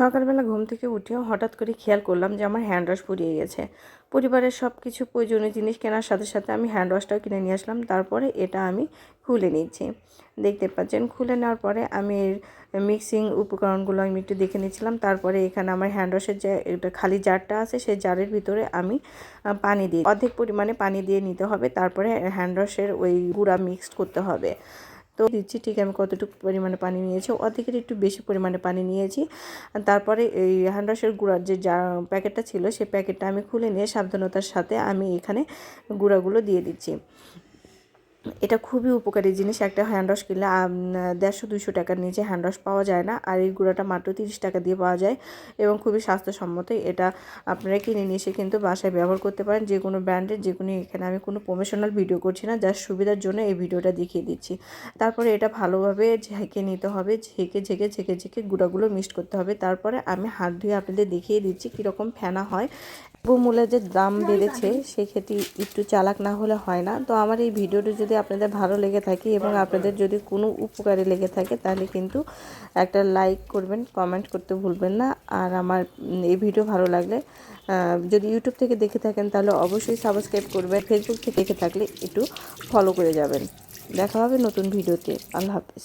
সকালবেলা ঘুম থেকে উঠেও হঠাৎ করে খেয়াল করলাম যে আমার হ্যান্ড ওয়াশ ফুরিয়ে গেছে। পরিবারের সব কিছু প্রয়োজনীয় জিনিস কেনার সাথে সাথে আমি হ্যান্ড ওয়াশটাও কিনে নিয়ে আসলাম, তারপরে এটা আমি খুলে নিচ্ছি। দেখতে পাচ্ছেন, খুলে নেওয়ার পরে আমি মিক্সিং উপকরণগুলো আমি একটু দেখে নিচ্ছিলাম, তারপরে এখানে আমার হ্যান্ড ওয়াশের যে একটা খালি জারটা আছে, সেই জারের ভিতরে আমি পানি দিই অর্ধেক পরিমাণে পানি দিয়ে নিতে হবে, তারপরে হ্যান্ড ওয়াশের ওই গুঁড়া মিক্সড করতে হবে। তো দিচ্ছি, ঠিক আমি কতটুকু পরিমাণে পানি নিয়েছি, অর্ধেকের একটু বেশি পরিমাণে পানি নিয়েছি। তারপরে এই হ্যান্ডওয়াশের গুঁড়ার যে যা প্যাকেটটা ছিল সেই প্যাকেটটা আমি খুলে নিয়ে সাবধানতার সাথে আমি এখানে গুঁড়াগুলো দিয়ে দিচ্ছি। এটা খুবই উপকারী জিনিস। একটা হ্যান্ড ওয়াশ কিনলে দেড়শো দুশো টাকার নিচে হ্যান্ড ওয়াশ পাওয়া যায় না। আর এই গুঁড়াটা মাত্র তিরিশ টাকা দিয়ে পাওয়া যায় এবং খুবই স্বাস্থ্যসম্মত। এটা আপনারা কিনে নিয়ে এসে কিন্তু বাসায় ব্যবহার করতে পারেন। যে কোনো ব্র্যান্ডের, যে কোনো, এখানে আমি কোনো প্রমোশনাল ভিডিও করছি না। যার সুবিধার জন্য এই ভিডিওটা দেখিয়ে দিচ্ছি। তারপরে এটা ভালোভাবে ঝেঁকে নিতে হবে। ঝেঁকে ঝেঁকে ঝেঁকে ঝেঁকে গুঁড়াগুলো মিক্সড করতে হবে। তারপরে আমি হাত ধুয়ে আপনাদের দেখিয়ে দিচ্ছি কীরকম ফেনা হয়। মূলের যে দাম বেড়েছে, সেক্ষেত্রে একটু চালাক না হলে হয় না। তো আমার এই ভিডিওটি যদি আপনাদের ভালো লেগে থাকে এবং আপনাদের যদি কোনো উপকারে লেগে থাকে তাহলে কিন্তু একটা লাইক করবেন কমেন্ট করতে ভুলবেন না। আর আমার এই ভিডিও ভালো লাগলে যদি ইউটিউব থেকে দেখে থাকেন তাহলে অবশ্যই সাবস্ক্রাইব করবেন। ফেসবুক থেকে দেখে থাকলে একটু ফলো করে যাবেন। দেখা হবে নতুন ভিডিওতে আল্লাহ হাফেজ।